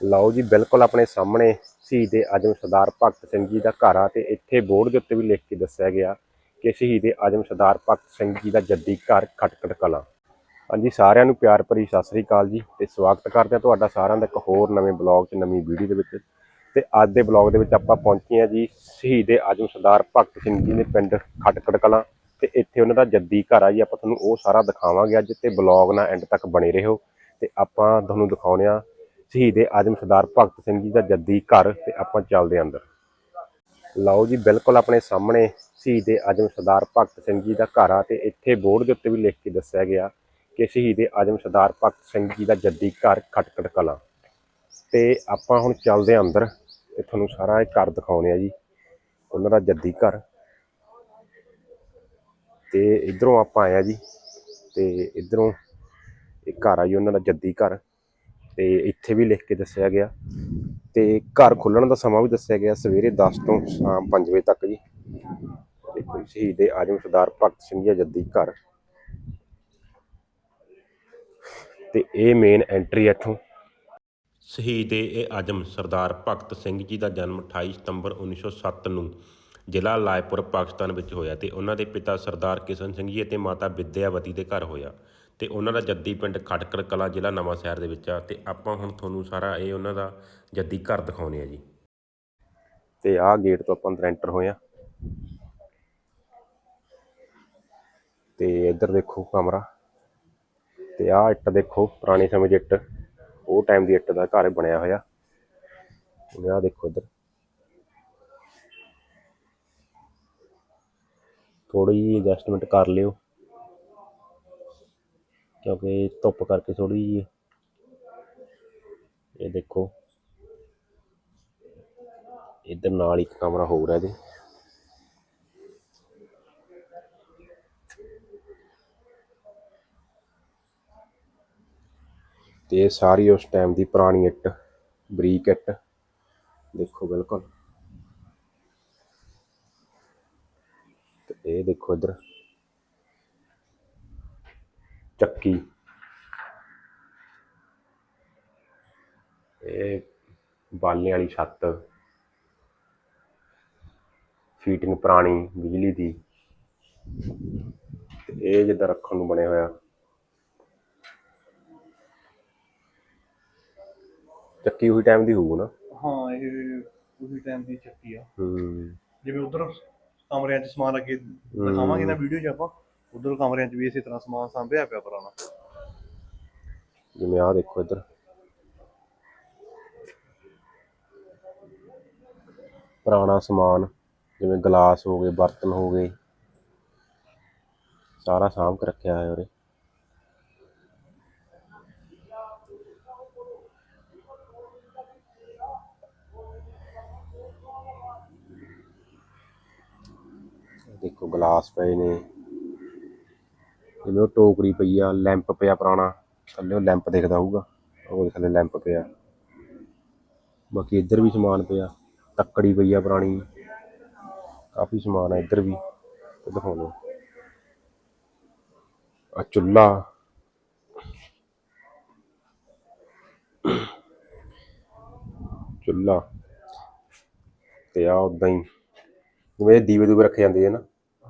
ਲਓ ਜੀ, ਬਿਲਕੁਲ ਆਪਣੇ ਸਾਹਮਣੇ ਸ਼ਹੀਦ ਆਜਮ ਸਰਦਾਰ ਭਗਤ ਸਿੰਘ ਜੀ ਦਾ ਘਰ ਆ ਤੇ ਇੱਥੇ ਬੋਰਡ ਦੇ ਉੱਤੇ ਵੀ ਲਿਖ ਕੇ ਦੱਸਿਆ ਗਿਆ ਕਿ ਸ਼ਹੀਦ ਆਜਮ ਸਰਦਾਰ ਭਗਤ ਸਿੰਘ ਜੀ ਦਾ ਜੱਦੀ ਘਰ ਖਟਕੜ ਕਲਾਂ। ਹਾਂਜੀ, ਸਾਰਿਆਂ ਨੂੰ ਪਿਆਰ ਭਰੀ ਸਤਿ ਸ੍ਰੀ ਅਕਾਲ ਜੀ ਤੇ ਸਵਾਗਤ ਕਰਦੇ ਹਾਂ ਤੁਹਾਡਾ ਸਾਰਿਆਂ ਦਾ ਇੱਕ ਹੋਰ ਨਵੇਂ ਬਲੌਗ 'ਚ, ਨਵੀਂ ਵੀਡੀਓ ਦੇ ਵਿੱਚ। ਤੇ ਅੱਜ ਦੇ ਬਲੌਗ ਦੇ ਵਿੱਚ ਆਪਾਂ ਪਹੁੰਚੇ ਹਾਂ ਜੀ ਸ਼ਹੀਦ ਆਜਮ ਸਰਦਾਰ ਭਗਤ ਸਿੰਘ ਜੀ ਦੇ ਪਿੰਡ ਖਟਕੜ ਕਲਾਂ ਤੇ ਇੱਥੇ ਉਹਨਾਂ ਦਾ ਜੱਦੀ ਘਰ ਆ ਜੀ। ਆਪਾਂ ਤੁਹਾਨੂੰ ਉਹ ਸਾਰਾ ਦਿਖਾਵਾਂਗੇ ਅੱਜ ਤੇ ਬਲੌਗ ਨਾਲ ਐਂਡ ਤੱਕ ਬਣੇ ਰਹੋ ਤੇ ਆਪਾਂ ਤੁਹਾਨੂੰ ਦਿਖਾਉਂਦੇ ਹਾਂ ਸ਼ਹੀਦ ਆਜਮ ਸਰਦਾਰ ਭਗਤ ਸਿੰਘ ਜੀ ਦਾ ਜੱਦੀ ਘਰ ਤੇ ਆਪਾਂ ਚੱਲਦੇ ਹਾਂ ਅੰਦਰ। ਲਓ ਜੀ, ਬਿਲਕੁਲ ਆਪਣੇ ਸਾਹਮਣੇ ਸ਼ਹੀਦ ਆਜਮ ਸਰਦਾਰ ਭਗਤ ਸਿੰਘ ਜੀ ਦਾ ਘਰ ਆ ਤੇ ਇੱਥੇ ਬੋਰਡ ਦੇ ਉੱਤੇ ਵੀ ਲਿਖ ਕੇ ਦੱਸਿਆ ਗਿਆ ਕਿ ਸ਼ਹੀਦ ਆਜਮ ਸਰਦਾਰ ਭਗਤ ਸਿੰਘ ਜੀ ਦਾ ਜੱਦੀ ਘਰ ਖਟਕੜ ਕਲਾਂ। ਤੇ ਆਪਾਂ ਹੁਣ ਚੱਲਦੇ ਹਾਂ ਅੰਦਰ ਤੇ ਤੁਹਾਨੂੰ ਸਾਰਾ ਇਹ ਘਰ ਦਿਖਾਉਂਦੇ ਆ ਜੀ, ਉਹਨਾਂ ਦਾ ਜੱਦੀ ਘਰ। ਤੇ ਇਧਰੋਂ ਆਪਾਂ ਆਏ ਆ ਜੀ, ਤੇ ਇਧਰੋਂ ਇਹ ਘਰ ਆ ਜੀ, ਉਹਨਾਂ ਦਾ ਜੱਦੀ ਘਰ। ਤੇ ਇੱਥੇ ਵੀ ਲਿਖ ਕੇ ਦੱਸਿਆ ਗਿਆ। ਤੇ ਘਰ ਖੁੱਲਣ ਦਾ ਸਮਾਂ ਵੀ ਦੱਸਿਆ ਗਿਆ ਸਵੇਰੇ 10 ਤੋਂ ਸ਼ਾਮ 5 ਵਜੇ ਤੱਕ ਜੀ। ਦੇਖੋ ਜੀ, ਸ਼ਹੀਦ ਆਜਮ ਸਰਦਾਰ ਭਗਤ ਸਿੰਘ ਜੀ ਜੱਦੀ ਘਰ। ਤੇ ਇਹ ਮੇਨ ਐਂਟਰੀ ਇੱਥੋਂ। ਸ਼ਹੀਦ ਏ ਆਜਮ ਸਰਦਾਰ ਭਗਤ ਸਿੰਘ ਜੀ ਦਾ ਜਨਮ 28 ਸਤੰਬਰ 1907 ਨੂੰ ਜ਼ਿਲ੍ਹਾ ਲਾਇਪੁਰ ਪਾਕਿਸਤਾਨ ਵਿੱਚ ਹੋਇਆ ਤੇ ਉਹਨਾਂ ਦੇ ਪਿਤਾ ਸਰਦਾਰ ਕਿਸ਼ਨ ਸਿੰਘ ਜੀ ਅਤੇ ਮਾਤਾ ਵਿਦਿਆਵਤੀ ਦੇ ਘਰ ਹੋਇਆ। ਅਤੇ ਉਹਨਾਂ ਦਾ ਜੱਦੀ ਪਿੰਡ ਖਟਕੜ ਕਲਾ ਜ਼ਿਲ੍ਹਾ ਨਵਾਂ ਸ਼ਹਿਰ ਦੇ ਵਿੱਚ ਆ। ਅਤੇ ਆਪਾਂ ਹੁਣ ਤੁਹਾਨੂੰ ਸਾਰਾ ਇਹ ਉਹਨਾਂ ਦਾ ਜੱਦੀ ਘਰ ਦਿਖਾਉਂਦੇ ਆ ਜੀ। ਅਤੇ ਆਹ ਗੇਟ ਤੋਂ ਆਪਾਂ ਅੰਦਰ ਐਂਟਰ ਹੋਏ ਆ। ਤੇ ਇੱਧਰ ਦੇਖੋ ਕਮਰਾ। ਤੇ ਆਹ ਇੱਟ ਦੇਖੋ, ਪੁਰਾਣੇ ਸਮੇਂ ਦੀ ਇੱਟ। ਉਹ ਟਾਈਮ ਦੀ ਇੱਟ ਦਾ ਘਰ ਬਣਿਆ ਹੋਇਆ। ਆਹ ਦੇਖੋ ਇੱਧਰ। ਥੋੜੀ ਜਿਹੀ ਐਡਜਸਟਮੈਂਟ ਕਰ ਲਿਓ। ਕਿਉਂਕਿ ਧੁੱਪ ਕਰਕੇ ਥੋੜੀ ਜਿਹੀ ਇਹ ਦੇਖੋ। ਇੱਧਰ ਨਾਲ ਇੱਕ ਕਮਰਾ ਹੋਰ ਹੈ ਇਹਦੇ। ਤੇ ਸਾਰੀ ਉਸ ਟਾਈਮ ਦੀ ਪੁਰਾਣੀ ਇੱਟ, ਬਰੀਕ ਇੱਟ। ਦੇਖੋ ਬਿਲਕੁਲ। ਤੇ ਇਹ ਦੇਖੋ ਇੱਧਰ। ਚੱਕੀ। ਇਹ ਬਾਲੇ ਵਾਲੀ ਛੱਤ। ਫੀਟਿੰਗ ਪੁਰਾਣੀ ਬਿਜਲੀ ਦੀ। ਇਹ ਜਿੱਦਾਂ ਰੱਖਣ ਨੂੰ ਬਣਿਆ ਹੋਇਆ। ਚੱਕੀ ਉਹੀ ਟਾਈਮ ਦੀ ਹੋਊ ਨਾ। ਹਾਂ ਇਹ ਉਹੀ ਟਾਈਮ ਦੀ ਚੱਕੀ ਆ। ਹੂੰ। ਜਿਵੇਂ ਉਧਰ ਕਮਰਿਆਂ 'ਚ ਸਮਾਨ ਅੱਗੇ ਦਿਖਾਵਾਂਗੇ ਨਾ ਵੀਡੀਓ 'ਚ ਆਪਾਂ। ਉਧਰ ਕਮਰਿਆਂ 'ਚ ਵੀ ਇਸੇ ਤਰ੍ਹਾਂ ਸਮਾਨ ਸਾਂਭਿਆ ਪਿਆ ਪੁਰਾਣਾ। ਜਿਵੇਂ ਆਹ ਦੇਖੋ ਇੱਧਰ। ਪੁਰਾਣਾ ਸਮਾਨ, ਜਿਵੇਂ ਗਲਾਸ ਹੋ ਗਏ, ਬਰਤਨ ਹੋ ਗਏ। ਸਾਰਾ ਸਾਂਭ ਕੇ ਰੱਖਿਆ ਹੋਇਆ ਉਰੇ। ਦੇਖੋ ਗਲਾਸ ਪਏ ਨੇ। ਜਿਵੇਂ ਉਹ ਟੋਕਰੀ ਪਈ ਆ ਲੈਂਪ ਪਿਆ ਪੁਰਾਣਾ ਥੱਲੇ ਉਹ ਲੈਂਪ ਦਿਖਦਾ ਹੋਊਗਾ। ਉਹ ਥੱਲੇ ਲੈਂਪ ਪਿਆ। ਬਾਕੀ ਇੱਧਰ ਵੀ ਸਮਾਨ ਪਿਆ। ਤੱਕੜੀ ਪਈ ਆ ਪੁਰਾਣੀ। ਕਾਫੀ ਸਮਾਨ ਆ ਇੱਧਰ ਵੀ। ਤੇ ਦਿਖਾਉਣੇ ਆ। ਚੁੱਲਾ ਚੁੱਲਾ ਤੇ ਆ ਉਦਾਂ ਹੀ। ਜਿਵੇਂ ਦੀਵੇ ਦੂਵੇ ਰੱਖੇ ਜਾਂਦੇ ਆ ਨਾ।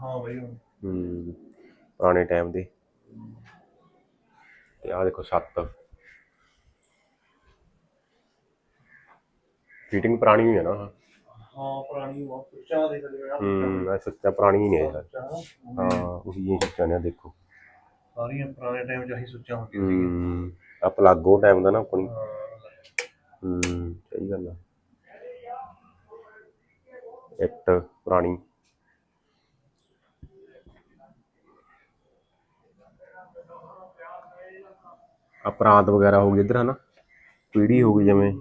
ਹਾਂ ਬਈ। ਹੂੰ। ਪੁਰਾਣੇ ਟਾਈਮ ਦੇ। ਤੇ ਆਹ ਦੇਖੋ ਛੱਤ ਫਿਟਿੰਗ ਪੁਰਾਣੀ ਹੀ ਹੈ ਨਾ। ਹਾਂ ਪੁਰਾਣੀ ਉਹ ਸੁੱਚਾਂ ਦੇ ਥੱਲੇ ਆ ਹੂੰ ਇਹ ਸੱਚਾ ਪੁਰਾਣੀ ਹੀ ਹੈ। ਨਾ, ਹਾਂ ਉਹੀ ਇਹ ਸੱਚਾ ਨੇ ਦੇਖੋ। ਸਾਰੀਆਂ ਪੁਰਾਣੇ ਟਾਈਮ 'ਚ ਆਹੀ ਸੁੱਚਾਂ ਹੁੰਦੀਆਂ ਸੀ ਹੂੰ ਆ ਪਲੱਗ ਉਹ ਟਾਈਮ ਦਾ ਨਾ ਆਪਣੀ। ਹਾਂ ਹੂੰ ਸਹੀ ਗੱਲ ਆ। ਇੱਟ ਪੁਰਾਣੀ। ਆ ਪ੍ਰਾਂਤ ਵਗੈਰਾ ਹੋ ਗਈ ਇੱਧਰ ਹਨਾ? ਪੀੜੀ ਹੋ ਗਈ ਜਿਵੇਂ।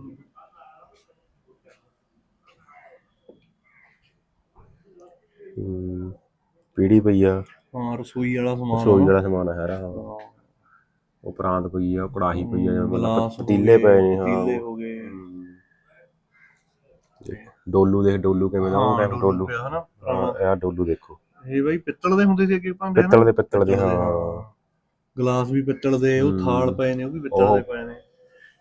ਪੀੜੀ ਪਈ ਆ। ਹਾਂ ਰਸੋਈ ਵਾਲਾ ਸਮਾਨ ਰਸੋਈ ਵਾਲਾ ਸਮਾਨ ਆ ਸਾਰਾ ਹਾਂ। ਉਹ ਪ੍ਰਾਂਤ ਪਈ ਆ ਕੜਾਹੀ ਪਈ ਆ ਪਤੀਲੇ ਪਏ ਨੇ ਹਾਂ। ਪਤੀਲੇ ਹੋ ਗਏ। ਡੋਲੂ ਦੇਖ ਡੋਲੂ ਕਿਵੇਂ ਦਾ ਉਹ ਹਾਂ ਟਾਈਮ ਡੋਲੂ ਹਾਂ ਇਹ ਡੋਲੂ ਦੇਖੋ। ਇਹ ਬਈ ਪਿੱਤਲ ਦੇ ਹੁੰਦੇ ਸੀ ਅੱਗੇ ਭਾਂਡੇ? ਪਿੱਤਲ ਦੇ ਪਿੱਤਲ ਦੇ ਹਾਂ। ਗਲਾਸ ਵੀ ਪਿੱਤਲ ਦੇ ਉਹ ਥਾਲ ਪਏ ਨੇ ਉਹ ਵੀ ਪਿੱਤਲ ਦੇ ਪਏ ਨੇ।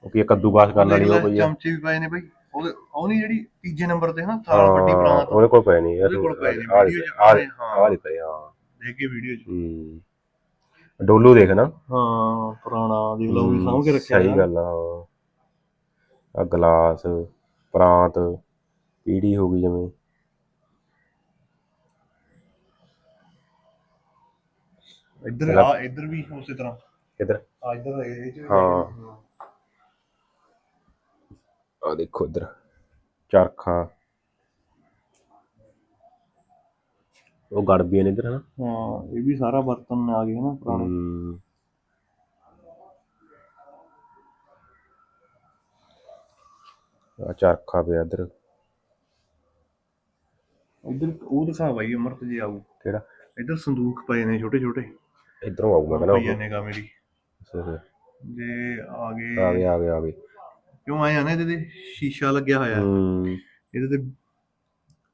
ਉਹ ਕੀ ਕੱਦੂਕਾਸ ਕਰਨ ਵਾਲੀ ਉਹ ਪਈ ਆ? ਚਮਚੇ ਵੀ ਪਏ ਨੇ ਬਾਈ। ਉਹਦੇ ਉਹ ਨਹੀਂ ਜਿਹੜੀ ਤੀਜੇ ਨੰਬਰ ਤੇ ਹਨਾ ਥਾਲ ਵੱਡੀ ਪ੍ਰਾਂਤ ਉਹਦੇ ਕੋਲ ਪਏ ਨਹੀਂ ਉਹਦੇ ਕੋਲ ਪਏ ਨੇ, ਆ ਆ ਪਏ, ਹਾਂ। ਆ ਦੇਖ ਕੇ ਵੀਡੀਓ 'ਚ। ਹੂੰ। ਡੋਲੂ ਦੇਖ ਨਾ। ਹਾਂ ਪੁਰਾਣਾ ਦੇਖ ਲਓ ਵੀ ਸਾਂਭ ਕੇ ਰੱਖਿਆ ਸਹੀ ਗੱਲ ਆ ਆ ਗਲਾਸ ਪ੍ਰਾਂਤ ਪੀੜੀ ਹੋ ਗਈ ਜਿਵੇਂ ਇੱਧਰ ਆ ਇੱਧਰ ਵੀ ਉਸੇ ਤਰ੍ਹਾਂ। ਕਿੱਧਰ? ਆ ਇੱਧਰ ਇਹ ਚ ਵੀ ਹਾਂ। ਆ ਦੇਖੋ ਇੱਧਰ ਚਰਖਾ। ਉਹ ਗੜਬੀਆਂ ਨੇ ਇੱਧਰ ਹਨਾ? ਹਾਂ ਇਹ ਵੀ ਸਾਰਾ ਬਰਤਨ ਆ ਗਏ ਨਾ ਪੁਰਾਣੇ। ਆ ਚਰਖਾ ਪਿਆ ਇੱਧਰ। ਇੱਧਰ ਉਹ ਦਿਖਾ ਬਾਈ ਅਮਰਤ ਜੀ ਆਊ ਕਿਹੜਾ? ਇੱਧਰ ਸੰਦੂਕ ਪਏ ਨੇ ਛੋਟੇ ਛੋਟੇ ਇਧਰੋਂ ਆਊਗਾ ਕਹਿੰਦਾ ਉਹ। ਨੇਗਾ ਮੇਰੀ। ਜੇ ਆ ਆ ਗਏ ਗਏ ਆ ਗਏ ਆ ਗਏ। ਕਿਉਂ ਆਏ ਆ ਨਾ ਇਹਦੇ ਤੇ? ਸ਼ੀਸ਼ਾ ਲੱਗਿਆ ਹੋਇਆ। ਹੂੰ। ਇਹਦੇ ਤੇ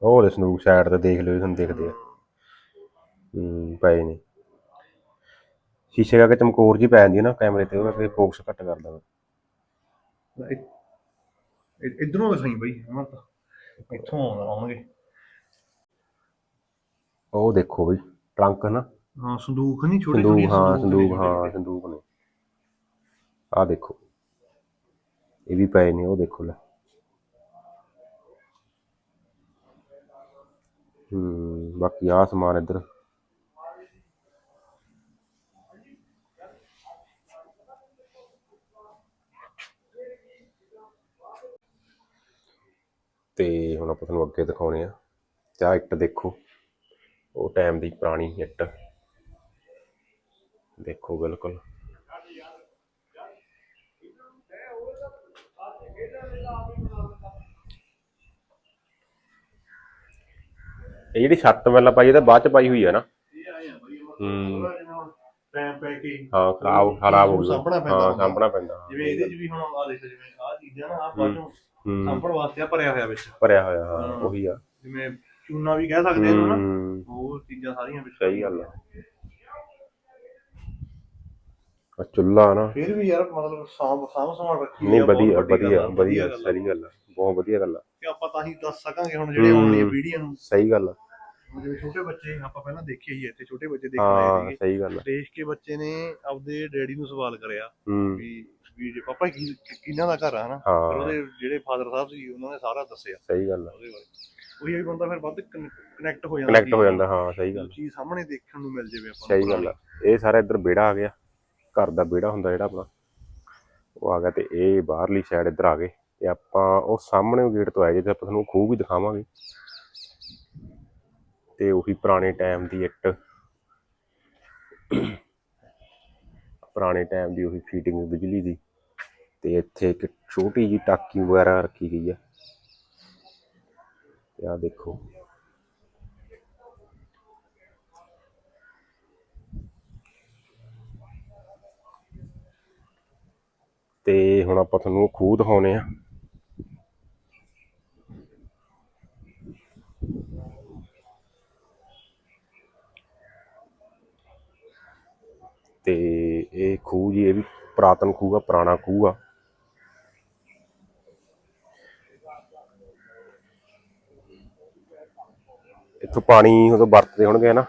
ਉਹ ਦੇ ਸੰਦੂਕ ਸਾਈਡ ਤੇ ਦੇਖ ਲਿਓ ਤੁਹਾਨੂੰ ਦਿਖਦੇ ਆ। ਹੂੰ। ਪਏ ਨੇ। ਸ਼ੀਸ਼ੇ ਕਰਕੇ ਚਮਕੌਰ ਜੀ ਪੈ ਜਾਂਦੀ ਹੈ ਨਾ ਕੈਮਰੇ ਤੇ ਉਹ ਫਿਰ ਫੋਕਸ ਘੱਟ ਕਰਦਾ ਇ- ਇੱਧਰੋਂ ਦਿਖਾਈ ਬਾਈ ਅਮਰਤ ਇੱਥੋਂ ਆਉਣ- ਆਉਣਗੇ। ਉਹ ਦੇਖੋ ਬਈ ਟਰੰਕ ਨਾ। ਹਾਂ ਸੰਦੂਕ ਨਹੀਂ ਛੋਟੇ ਸੰਦੂਕ ਛੋਟੇ ਹਾਂ ਸੰਦੂਕ ਹਾਂ ਸੰਦੂਕ ਨੇ। ਆ ਦੇਖੋ। ਇਹ ਵੀ ਪਏ ਨੇ ਉਹ ਦੇਖੋ ਲੈ। ਹੂੰ ਬਾਕੀ ਆ ਸਮਾਨ ਇੱਧਰ। ਤੇ ਹੁਣ ਆਪਾਂ ਤੁਹਾਨੂੰ ਅੱਗੇ ਦਿਖਾਉਣੇ ਆ। ਤੇ ਆਹ ਇੱਟ ਦੇਖੋ। ਉਹ ਟਾਈਮ ਦੀ ਪੁਰਾਣੀ ਇੱਟ। ਦੇਖੋ ਬਿਲਕੁਲ। ਇਹ ਜਿਹੜੀ ਛੱਤ ਪਹਿਲਾਂ ਪਾਈ ਇਹ ਤਾਂ ਬਾਅਦ ਚ ਪਾਈ ਹੋਈ ਹੈ ਨਾ ਹੂੰ। ਟਾਈਮ ਪੈ ਕੇ ਹਾਂ। ਖਰਾਬ ਖਰਾਬ ਹੋ ਗਈ। ਸਾਂਭਣਾ ਪੈਂਦਾ ਹਾਂ ਹੁੰਦਾ। ਸਾਂਭਣਾ ਪੈਂਦਾ। ਹਾਂ, ਜਿਵੇਂ ਇਹਦੇ ਚ ਵੀ ਹੁਣ ਆ ਦੇਖ ਜਿਵੇਂ ਆ ਚੀਜ਼ਾਂ ਨਾ ਆ ਬਾਜੂ ਸਾਂਭਣ ਵਾਸਤੇ ਭਰਿਆ ਹੋਇਆ ਵਿੱਚ। ਭਰਿਆ ਹੋਇਆ ਹਾਂ। ਉਹੀ ਆ। ਜਿਵੇਂ ਚੂਨਾ ਵੀ ਕਹਿ ਸਕਦੇ ਇਹਨੂੰ ਨਾ। ਹੂੰ। ਉਹ ਚੀਜ਼ਾਂ ਸਾਰੀਆਂ ਵਿੱਚ ਸਹੀ ਗੱਲ ਆ। ਆ ਚੁੱਲਾ ਨਾ। ਫਿਰ ਵੀ ਯਾਰ ਮਤਲਬ ਸਾਂਭ ਸਾਂਭ ਸੰਭਾਲ ਰੱਖੀ ਨਹੀਂ ਵਧੀਆ ਵਧੀਆ ਵਧੀਆ। ਸਹੀ ਗੱਲ ਆ ਬਹੁਤ ਵਧੀਆ ਗੱਲ ਆ। ਕਿ ਆਪਾਂ ਤਾਂ ਹੀ ਦੱਸ ਸਕਾਂਗੇ ਹੁਣ ਜਿਹੜੇ ਆਉਣ ਵਾਲੀਆਂ ਪੀੜ੍ਹੀਆਂ ਨੂੰ। ਸਹੀ ਗੱਲ ਆ। ਜਿਵੇਂ ਛੋਟੇ ਬੱਚੇ ਆਪਾਂ ਪਹਿਲਾਂ ਦੇਖੇ ਹੀ ਇੱਥੇ ਛੋਟੇ ਬੱਚੇ ਦੇਖਣ ਆਏ ਹਾਂ ਸੀਗੇ। ਸਹੀ ਗੱਲ ਆ। ਦੇਖ ਕੇ ਬੱਚੇ ਨੇ ਆਪਦੇ ਡੈਡੀ ਨੂੰ ਸਵਾਲ ਕਰਿਆ ਵੀ ਵੀ ਜੇ ਪਾਪਾ ਕੀ ਕਿਹਨਾਂ ਦਾ ਘਰ ਆ ਹਨਾ? ਹਾਂ। ਉਹਦੇ ਜਿਹੜੇ ਫਾਦਰ ਸਾਹਿਬ ਸੀ ਉਹਨਾਂ ਨੇ ਸਾਰਾ ਦੱਸਿਆ। ਸਹੀ ਗੱਲ ਆ। ਉਹਦੇ ਬਾਰੇ। ਉਹੀ ਵੀ ਬੰਦਾ ਫਿਰ ਵੱਧ ਕਨੈਕਟ ਹੋ ਜਾਂਦਾ ਕਨੈਕਟ ਹੋ ਜਾਂਦਾ ਹਾਂ ਸਹੀ ਗੱਲ। ਚੀਜ਼ ਸਾਹਮਣੇ ਦੇਖਣ ਨੂੰ ਮਿਲ ਜਾਵੇ ਆਪਾਂ ਸਹੀ ਗੱਲ ਆ। ਇਹ ਸਾਰਾ ਇੱਧਰ ਵਿਹੜਾ ਆ ਗਿਆ। ਘਰ ਦਾ ਵਿਹੜਾ ਹੁੰਦਾ ਜਿਹੜਾ ਆਪਣਾ, ਉਹ ਆ ਗਿਆ ਤੇ ਇਹ ਬਾਹਰਲੀ ਸਾਈਡ ਇੱਧਰ ਆ ਗਏ ਤੇ ਆਪਾਂ ਉਹ ਸਾਹਮਣੇ ਗੇਟ ਤੋਂ ਆਏ ਜੇ ਤੇ ਆਪਾਂ ਤੁਹਾਨੂੰ ਖੂਹ ਵੀ ਦਿਖਾਵਾਂਗੇ। ਤੇ ਉਹੀ ਪੁਰਾਣੇ ਟਾਈਮ ਦੀ ਇੱਟ ਪੁਰਾਣੇ ਟਾਈਮ ਦੀ ਉਹੀ ਫੀਟਿੰਗ ਬਿਜਲੀ ਦੀ ਤੇ ਇੱਥੇ ਇੱਕ ਛੋਟੀ ਜੀ ਟਾਕੀ ਵਗੈਰਾ ਰੱਖੀ ਗਈ ਆ। ਤੇ ਆ ਦੇਖੋ। ਤੇ ਹੁਣ ਆਪਾਂ ਤੁਹਾਨੂੰ ਖੂਹ ਦਿਖਾਉਣੇ ਆ। ਤੇ ਇਹ ਖੂਹ ਜੀ, ਇਹ ਵੀ ਪੁਰਾਤਨ ਖੂਹ ਆ, ਪੁਰਾਣਾ ਖੂਹ ਆ। ਇੱਥੋਂ ਪਾਣੀ ਉਦੋਂ ਵਰਤਦੇ ਹੋਣਗੇ ਨਾ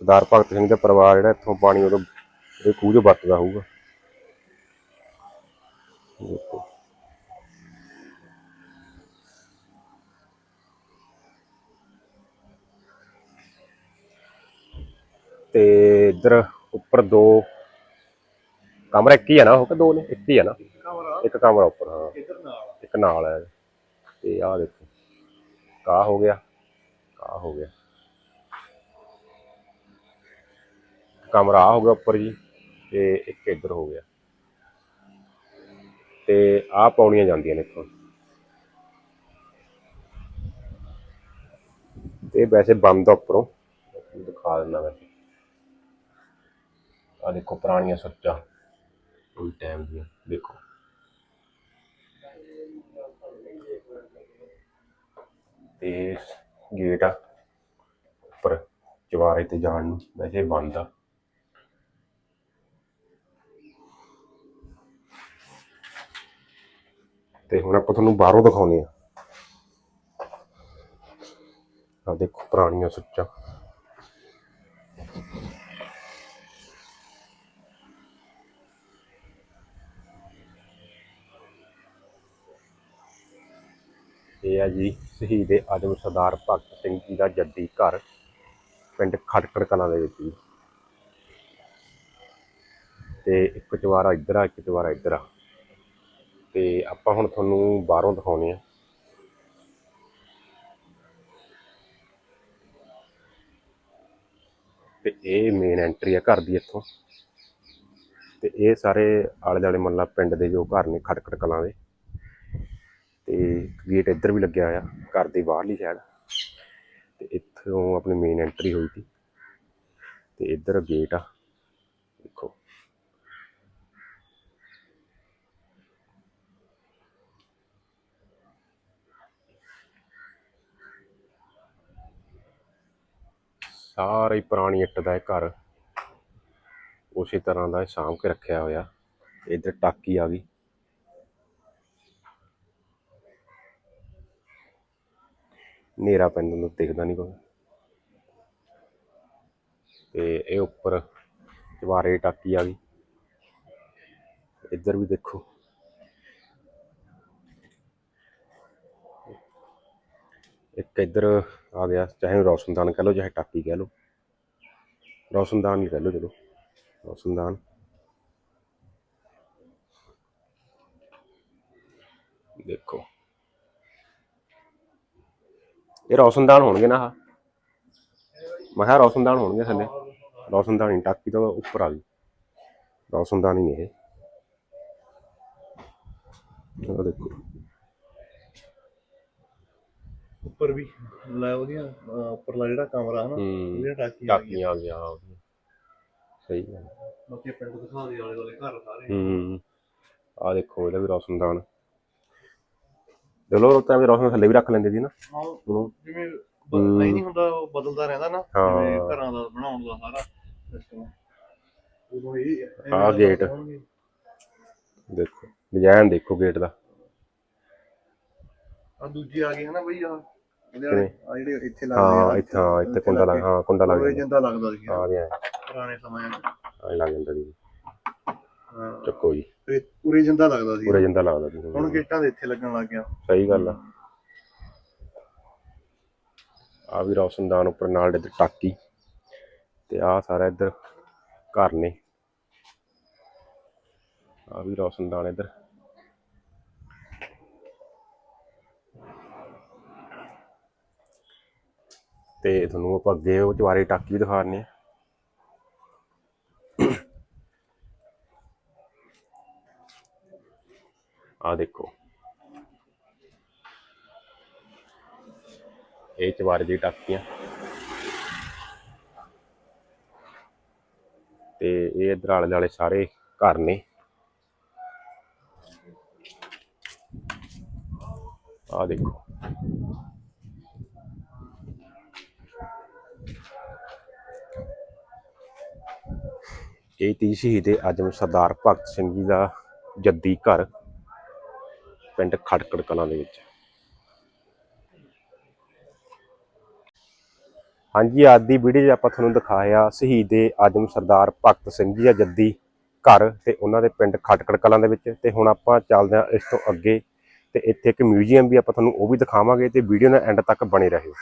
ਸਰਦਾਰ ਭਗਤ ਸਿੰਘ ਦਾ ਪਰਿਵਾਰ ਜਿਹੜਾ ਇੱਥੋਂ ਪਾਣੀ ਉਦੋਂ ਇਹ ਖੂਹ 'ਚੋਂ ਵਰਤਦਾ ਹੋਊਗਾ ਦੇਖੋ ਤੇ ਇੱਧਰ ਉੱਪਰ ਦੋ ਕਮਰਾ ਇੱਕ ਹੀ ਆ ਨਾ ਉਹ? ਕਿ ਦੋ ਨੇ। ਇੱਕ ਹੀ ਆ ਨਾ? ਇੱਕ ਕਮਰਾ। ਉੱਪਰ ਹਾਂ। ਇੱਕ ਨਾਲ ਹੈ ਤੇ ਆਹ ਦੇਖੋ। ਕਾ ਹੋ ਗਿਆ? ਕਾ ਹੋ ਗਿਆ? ਕਮਰਾ ਆਹ ਹੋ ਗਿਆ ਉੱਪਰ ਜੀ ਤੇ ਇੱਕ ਇੱਧਰ ਹੋ ਗਿਆ। ਤੇ ਆਹ ਪੌੜੀਆਂ ਜਾਂਦੀਆਂ ਨੇ ਇੱਥੋਂ। ਤੇ ਵੈਸੇ ਬੰਦ ਆ ਉੱਪਰੋਂ। ਦਿਖਾ ਦਿੰਦਾ ਵੈਸੇ। ਆ ਦੇਖੋ, ਪੁਰਾਣੀਆਂ ਸੁੱਚਾਂ। ਉਹ ਟਾਈਮ ਦੀਆਂ ਦੇਖੋ। ਤੇ ਗੇਟ ਆ, ਉੱਪਰ ਚਵਾਰੇ ਤੇ ਜਾਣ ਨੂੰ, ਵੈਸੇ ਬੰਦ ਆ। ਤੇ ਹੁਣ ਆਪਾਂ ਤੁਹਾਨੂੰ ਬਾਹਰੋਂ ਦਿਖਾਉਨੇ ਆ ਆ ਦੇਖੋ, ਪੁਰਾਣੀਆਂ ਸੁੱਚਾਂ। ਇਹ ਆ ਜੀ, ਸ਼ਹੀਦ ਆਜਮ ਸਰਦਾਰ ਭਗਤ ਸਿੰਘ ਜੀ ਦਾ ਜੱਦੀ ਘਰ, ਪਿੰਡ ਖਟਕੜ ਕਲਾਂ ਦੇ ਵਿੱਚ ਜੀ। ਤੇ ਇੱਕ ਚਵਾਰਾ ਇੱਧਰ ਆ, ਇੱਕ ਚਵਾਰਾ ਇੱਧਰ ਆ। ਤੇ ਆਪਾਂ ਹੁਣ ਤੁਹਾਨੂੰ ਬਾਹਰੋਂ ਦਿਖਾਉਣੇ ਆ। ਤੇ ਇਹ ਮੇਨ ਐਂਟਰੀ ਆ ਘਰ ਦੀ ਇੱਥੋਂ। ਤੇ ਇਹ ਸਾਰੇ ਆਲੇ ਦੁਆਲੇ ਮੱਲਾ ਪਿੰਡ ਦੇ ਜੋ ਘਰ ਨੇ ਖਟਕੜ ਕਲਾਂ ਦੇ। ਤੇ ਗੇਟ ਇੱਧਰ ਵੀ ਲੱਗਿਆ ਹੋਇਆ, ਘਰ ਦੀ ਬਾਹਰਲੀ ਸਾਈਡ ਤੇ ਇੱਥੋਂ ਆਪਣੀ ਮੇਨ ਐਂਟਰੀ ਹੋਈ ਸੀ। ਤੇ ਇੱਧਰ ਗੇਟ ਆ, ਦੇਖੋ। ਸਾਰੇ ਪੁਰਾਣੀ ਇੱਟ ਦਾ ਇਹ ਘਰ, ਉਸੇ ਤਰ੍ਹਾਂ ਦਾ ਇਹ ਸਾਂਭ ਕੇ ਰੱਖਿਆ ਹੋਇਆ। ਇੱਧਰ ਟਾਕੀ ਆ ਗਈ। ਹਨੇਰਾ ਪੈਂਦਾ ਨੂੰ ਦਿਖਦਾ ਨਹੀਂ ਕੋਈ। ਤੇ ਇਹ ਉੱਪਰ ਜਵਾਰੇ ਟਾਕੀ ਆ ਗਈ। ਇੱਧਰ ਵੀ ਦੇਖੋ। ਇੱਕ ਇੱਧਰ ਆ ਗਿਆ, ਚਾਹੇ ਰੌਸ਼ਨਦਾਨ ਕਹ ਲਓ, ਚਾਹੇ ਟਾਕੀ ਕਹਿ ਲਓ। ਰੌਸ਼ਨਦਾਨ ਹੀ ਕਹਿ ਲਓ ਚਲੋ, ਰੌਸ਼ਨਦਾਨ। ਦੇਖੋ। ਇਹ ਰੌਸ਼ਨਦਾਨ ਹੋਣਗੇ ਨਾ ਆਹ। ਮੈਂ ਕਿਹਾ ਰੌਸ਼ਨਦਾਨ ਹੋਣਗੇ ਥੱਲੇ। ਰੌਸ਼ਨਦਾਨ ਹੀ ਟਾਕੀ ਤੋਂ ਉੱਪਰ ਆ ਗਈ ਰੌਸ਼ਨਦਾਨ ਹੀ ਇਹ। ਉਹ ਦੇਖੋ। ਉੱਪਰ ਵੀ ਲੈ ਉਹਦੀਆਂ ਉੱਪਰਲਾ ਜਿਹੜਾ ਕਮਰਾ ਹੈ ਨਾ ਹੂੰ। ਉਹਦੀਆਂ ਟਾਕੀਆਂ ਆ ਗਈਆਂ। ਟਾਕੀਆਂ ਆ ਗਿਆ ਉਹਦੀਆਂ। ਸਹੀ ਗੱਲ। ਹੈ। ਬਾਕੀ ਪਿੰਡ ਦਿਖਾ ਦੇ ਆਲੇ ਵਾਲੇ ਘਰ ਸਾਰੇ। ਹੂੰ। ਆ ਦੇਖੋ ਇਹਦਾ ਵੀ ਰੌਸ਼ਨਦਾਨ ਦੇ ਲੋ ਰੋਤਾ ਵੀ ਰੌਸ਼ਨ ਥੱਲੇ ਵੀ ਰੱਖ ਲੈਂਦੇ ਸੀ ਨਾ। ਹਾਂ ਉਹਨੂੰ ਜਿਵੇਂ ਬ- ਨਹੀਂ ਨਹੀਂ ਹੁੰਦਾ ਉਹ ਬਦਲਦਾ ਰਹਿੰਦਾ ਨਾ। ਜਿਵੇਂ ਘਰਾਂ ਦਾ ਬਣਾਉਣ ਦਾ ਸਾਰਾ ਸਿਸਟਮ ਉਦੋਂ ਇਹ ਦਾ ਗੇਟ। ਦੇਖੋ ਡਿਜ਼ਾਈਨ ਦੇਖੋ ਗੇਟ ਦਾ। ਆਹ ਦੂਜੀ ਆ ਗਈ ਹੈ ਨਾ ਬਈ ਆ ਆ ਜਿਹੜੇ ਇੱਥੇ ਲੱਗਦੇ ਹਾਂ ਆ ਇੱਥੇ ਹਾਂ ਇੱਥੇ ਕੁੰਡਾ ਲੱਗ ਹਾਂ ਕੁੰਡਾ ਲੱਗ ਉਹ ਜਾਂਦਾ ਲੱਗਦਾ ਸੀ। ਆ ਗਿਆ। ਪੁਰਾਣੇ ਸਮਿਆਂ 'ਚ। ਆ ਲੱਗ ਜਾਂਦਾ ਜੀ ਹਾਂ। ਚੱਕੋ ਜੀ। ਤੇ ਪੂਰੇ ਜਿੰਦਾ ਲੱਗਦਾ ਸੀ। ਪੂਰੇ ਜਿੰਦਾ ਲੱਗਦਾ ਜੀ ਹੁਣ ਗੇਟਾਂ ਦੇ ਇੱਥੇ ਲੱਗਣ ਲੱਗ ਗਿਆ। ਸਹੀ ਗੱਲ ਆ। ਆ ਵੀ ਰੌਸ਼ਨਦਾਨ ਉੱਪਰ ਨਾਲ ਇੱਧਰ ਟਾਕੀ। ਤੇ ਆ ਸਾਰਾ ਇੱਧਰ ਘਰ ਨੇ। ਆ ਵੀ ਰੌਸ਼ਨਦਾਨ ਇੱਧਰ। ਤੇ ਤੁਹਾਨੂੰ ਆਪਾਂ ਅੱਗੇ ਉਹ ਚਵਾਰੇ ਟਾਕੀ ਵੀ ਦਿਖਾ ਦਿੰਦੇ ਆ ਆ ਦੇਖੋ। ਇਹ ਚਵਾਰੇ ਦੀ ਟਾਕੀਆਂ। ਤੇ ਇਹ ਇੱਧਰ ਆਲੇ ਦੁਆਲੇ ਸਾਰੇ ਘਰ ਨੇ। ਆ ਦੇਖੋ। ਇਹ ਤੀ ਸ਼ਹੀਦ ਆਜਮ ਸਰਦਾਰ ਭਗਤ ਸਿੰਘ ਜੀ ਦਾ ਜੱਦੀ ਘਰ। ਪਿੰਡ ਖਟਕੜ ਕਲਾਂ ਦੇ ਵਿੱਚ। ਹਾਂਜੀ, ਅੱਜ ਦੀ ਵੀਡੀਓ 'ਚ ਆਪਾਂ ਤੁਹਾਨੂੰ ਦਿਖਾਇਆ ਸ਼ਹੀਦ ਆਜਮ ਸਰਦਾਰ ਭਗਤ ਸਿੰਘ ਜੀ ਦਾ ਜੱਦੀ ਘਰ ਤੇ ਉਹਨਾਂ ਦੇ ਪਿੰਡ ਖਟਕੜ ਕਲਾਂ ਦੇ ਵਿੱਚ ਤੇ ਹੁਣ ਆਪਾਂ ਚੱਲਦੇ ਹਾਂ ਇਸ ਤੋਂ ਅੱਗੇ ਤੇ ਇੱਥੇ ਇੱਕ ਮਿਊਜ਼ੀਅਮ ਵੀ ਆਪਾਂ ਤੁਹਾਨੂੰ ਉਹ ਵੀ ਦਿਖਾਵਾਂਗੇ ਤੇ ਵੀਡੀਓ ਨਾਲ ਐਂਡ ਤੱਕ ਬਣੇ ਰਹਿਓ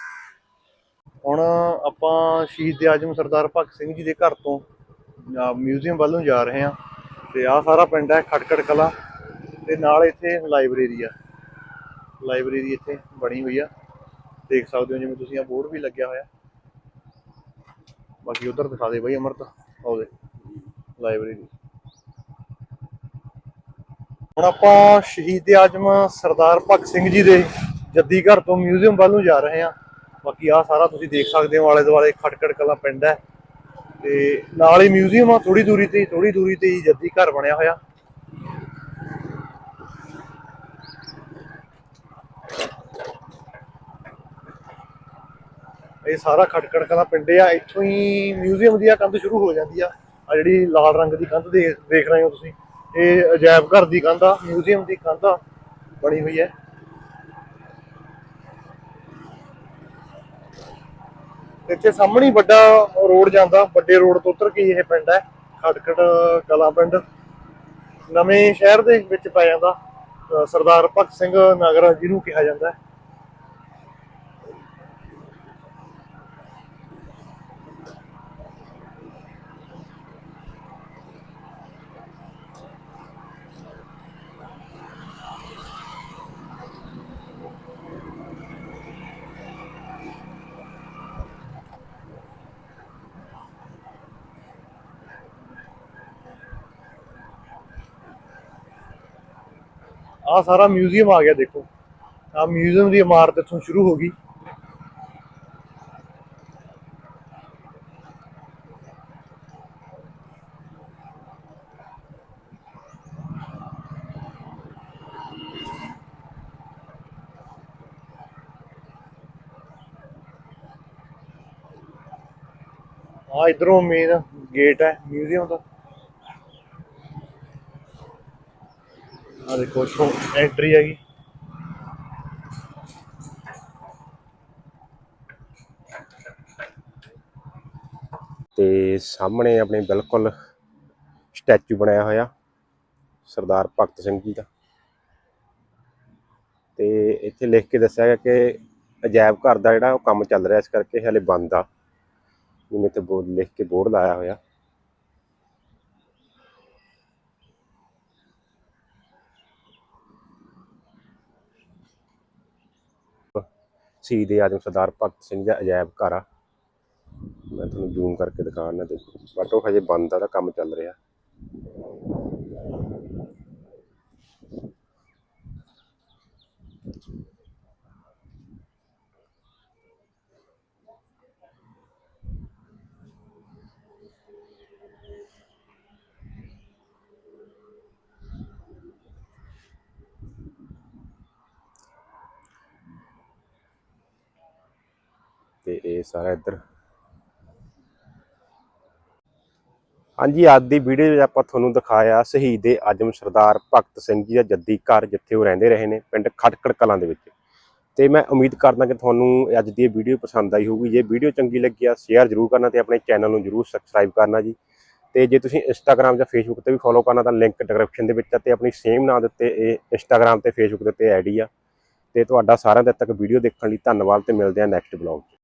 ਹੁਣ ਆਪਾਂ ਸ਼ਹੀਦ ਦੇ ਆਜਮ ਸਰਦਾਰ ਭਗਤ ਸਿੰਘ ਜੀ ਦੇ ਘਰ ਤੋਂ ਮਿਊਜ਼ੀਅਮ ਵੱਲੋਂ ਜਾ ਰਹੇ ਹਾਂ ਤੇ ਆਹ ਸਾਰਾ ਪਿੰਡ ਹੈ ਖਟਕੜ ਕਲਾਂ। ਤੇ ਨਾਲ ਇੱਥੇ ਲਾਇਬ੍ਰੇਰੀ ਆ। ਲਾਇਬ੍ਰੇਰੀ ਇੱਥੇ ਬਣੀ ਹੋਈ ਆ। ਦੇਖ ਸਕਦੇ ਹੋ ਜਿਵੇਂ ਤੁਸੀਂ ਆ ਬੋਰਡ ਵੀ ਲੱਗਿਆ ਹੋਇਆ। ਬਾਕੀ ਉਧਰ ਦਿਖਾ ਦੇ ਬਈ ਅਮਰਤ ਆਉਦੇ ਲਾਇਬ੍ਰੇਰੀ। ਹੁਣ ਆਪਾਂ ਸ਼ਹੀਦ ਆਜਮ ਸਰਦਾਰ ਭਗਤ ਸਿੰਘ ਜੀ ਦੇ ਜੱਦੀ ਘਰ ਤੋਂ ਮਿਊਜ਼ੀਅਮ ਵੱਲ ਨੂੰ ਜਾ ਰਹੇ ਹਾਂ। ਬਾਕੀ ਆ ਸਾਰਾ ਤੁਸੀਂ ਦੇਖ ਸਕਦੇ ਹੋ ਆਲੇ ਦੁਆਲੇ ਖਟਕੜ ਕਲਾ ਪਿੰਡ ਹੈ। ਤੇ ਨਾਲ ਹੀ ਮਿਊਜ਼ੀਅਮ ਆ ਥੋੜੀ ਦੂਰੀ ਤੇ ਥੋੜੀ ਦੂਰੀ ਤੇ ਹੀ ਜੱਦੀ ਘਰ ਬਣਿਆ ਹੋਇਆ। ਇਹ ਸਾਰਾ ਖਟਕੜ ਕਲਾ ਪਿੰਡ ਆ, ਇੱਥੋਂ ਹੀ ਮਿਊਜ਼ੀਅਮ ਦੀ ਆ, ਕੰਧ ਸ਼ੁਰੂ ਹੋ ਜਾਂਦੀ ਆ। ਆ ਜਿਹੜੀ ਲਾਲ ਰੰਗ ਦੀ ਕੰਧ ਦੇ ਦੇਖ ਰਹੇ ਹੋ ਤੁਸੀਂ, ਇਹ ਅਜਾਇਬ ਘਰ ਦੀ ਕੰਧ ਆ ਮਿਊਜ਼ੀਅਮ ਦੀ ਕੰਧ ਆ, ਬਣੀ ਹੋਈ ਹੈ। ਇੱਥੇ ਸਾਹਮਣੇ ਵੱਡਾ ਰੋਡ ਜਾਂਦਾ, ਵੱਡੇ ਰੋਡ ਤੋਂ ਉਤਰ ਕੇ ਇਹ ਪਿੰਡ ਹੈ, ਖਟਕੜ ਕਲਾ ਪਿੰਡ। ਨਵੇਂ ਸ਼ਹਿਰ ਦੇ ਵਿੱਚ ਪੈ ਜਾਂਦਾ ਸਰਦਾਰ ਭਗਤ ਸਿੰਘ ਨਗਰ ਜਿਹਨੂੰ ਕਿਹਾ ਜਾਂਦਾ ਹੈ। ਆ ਸਾਰਾ ਮਿਊਜ਼ੀਅਮ ਆ ਗਿਆ, ਦੇਖੋ। ਆ ਮਿਊਜ਼ੀਅਮ ਦੀ ਇਮਾਰਤ ਇੱਥੋਂ ਸ਼ੁਰੂ ਹੋ ਗਈ। ਆ ਇਧਰੋਂ ਮੇਨ ਗੇਟ ਹੈ ਮਿਊਜ਼ੀਅਮ ਦਾ। ਆ ਦੇਖੋ, ਇੱਥੋਂ ਐਂਟਰੀ ਹੈਗੀ। ਤੇ ਸਾਹਮਣੇ ਆਪਣੇ ਬਿਲਕੁਲ ਸਟੈਚੂ ਬਣਾਇਆ ਹੋਇਆ, ਸਰਦਾਰ ਭਗਤ ਸਿੰਘ ਜੀ ਦਾ। ਤੇ ਇੱਥੇ ਲਿਖ ਕੇ ਦੱਸਿਆ ਗਿਆ ਕਿ ਅਜਾਇਬ ਘਰ ਦਾ ਜਿਹੜਾ ਉਹ ਕੰਮ ਚੱਲ ਰਿਹਾ ਇਸ ਕਰਕੇ ਹਲੇ ਬੰਦ ਆ। ਜਿਵੇਂ ਤੇ ਬੋਰਡ ਲਿਖ ਕੇ ਬੋਰਡ ਲਾਇਆ ਹੋਇਆ। ਸ਼ਹੀਦ ਆਜਮ ਸਰਦਾਰ ਭਗਤ ਸਿੰਘ ਦਾ ਅਜਾਇਬ ਘਰ ਆ। ਮੈਂ ਤੁਹਾਨੂੰ ਜ਼ੂਮ ਕਰਕੇ ਦਿਖਾਉਣਾ ਦੇਖੋ ਬਟ ਉਹ ਹਜੇ ਬੰਦ ਆ, ਉਹਦਾ ਕੰਮ ਚੱਲ ਰਿਹਾ। ਤੇ ਇਹ ਸਾਰਾ ਇੱਧਰ। ਹਾਂਜੀ, ਅੱਜ ਦੀ ਵੀਡੀਓ ਵਿੱਚ ਆਪਾਂ ਤੁਹਾਨੂੰ ਦਿਖਾਇਆ ਸ਼ਹੀਦ ਆਜਮ ਸਰਦਾਰ ਭਗਤ ਸਿੰਘ ਜੀ ਦਾ ਜੱਦੀ ਘਰ ਜਿੱਥੇ ਉਹ ਰਹਿੰਦੇ ਰਹੇ ਨੇ, ਪਿੰਡ ਖਟਕੜ ਕਲਾਂ ਦੇ ਵਿੱਚ। ਤੇ ਮੈਂ ਉਮੀਦ ਕਰਦਾ ਕਿ ਤੁਹਾਨੂੰ ਅੱਜ ਦੀ ਇਹ ਵੀਡੀਓ ਪਸੰਦ ਆਈ ਹੋਊਗੀ। ਜੇ ਵੀਡੀਓ ਚੰਗੀ ਲੱਗੀ ਆ ਸ਼ੇਅਰ ਜ਼ਰੂਰ ਕਰਨਾ ਤੇ ਆਪਣੇ ਚੈਨਲ ਨੂੰ ਜ਼ਰੂਰ ਸਬਸਕ੍ਰਾਈਬ ਕਰਨਾ ਜੀ। ਤੇ ਜੇ ਤੁਸੀਂ ਇੰਸਟਾਗ੍ਰam ਜਾਂ ਫੇਸਬੁੱਕ ਤੇ ਵੀ ਫੋਲੋ ਕਰਨਾ ਤਾਂ ਲਿੰਕ ਡਿਸਕ੍ਰਿਪਸ਼ਨ ਦੇ ਵਿੱਚ ਆ ਤੇ ਆਪਣੀ ਸੇਮ ਨਾਮ ਦੇ ਉੱਤੇ ਇਹ ਇੰਸਟਾਗ੍ਰam ਤੇ ਫੇਸਬੁੱਕ ਦੇ ਉੱਤੇ ਆਈਡੀ ਆ। ਤੇ ਤੁਹਾਡਾ ਸਾਰਿਆਂ ਦੇ ਤੱਕ ਵੀਡੀਓ ਦੇਖਣ ਲਈ ਧੰਨਵਾਦ ਤੇ ਮਿਲਦੇ ਆ ਨੈਕਸਟ ਬਲੌਗ 'ਚ।